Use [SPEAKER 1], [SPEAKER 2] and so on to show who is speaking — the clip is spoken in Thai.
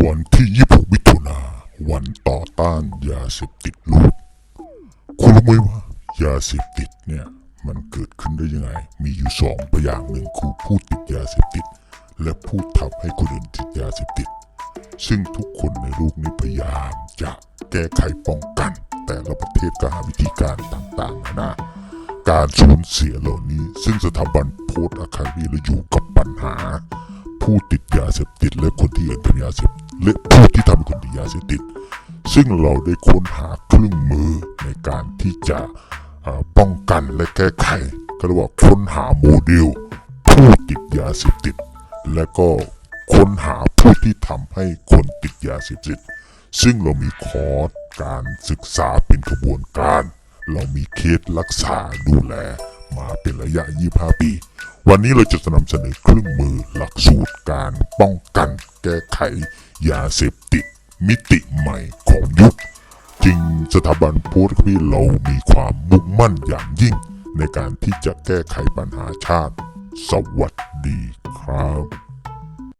[SPEAKER 1] วันที่26มิถุนาวันต่อต้านยาเสพติดโลกคุณรู้ไหมว่ายาเสพติดเนี่ยมันเกิดขึ้นได้ยังไง มีอยู่สองประอย่างหนึ่งคือผู้ติดยาเสพติด และผู้ทำให้คนอื่นติดยาเสพติด ซึ่งทุกคนในโลกนี้พยายามจะแก้ไขป้องกัน แต่ละประเทศก็หาวิธีการต่างๆนานาการสูญเสียเหล่านี้ ซึ่งสถาบันโพสต์อาคาดีและอยู่กับปัญหา ผู้ติดยาเสพติดและคนที่เล่นกับยาเสพ และผู้ที่ทำให้คนติดยาเสพติด ซึ่งเราได้ค้นหาเครื่องมือในการที่จะป้องกันและแก้ไขก็เรียกว่าค้นหาโมเดล ผู้ติดยาเสพติด และก็ค้นหาผู้ที่ทำให้คนติดยาเสพติด ซึ่งเรามีคอร์สการศึกษาเป็นขบวนการ เรามีเคสรักษาดูแลมาเป็นระยะ 25 ปี วันนี้เราจะนำเสนอเครื่องมือหลักสูตรการป้องกันแก้ไข ยาเสพติด มิติใหม่ของยุค จริงสถาบันโพสต์พี่เรามีความมุ่งมั่นอย่างยิ่ง ในการที่จะแก้ไขปัญหาชาติ สวัสดีครับ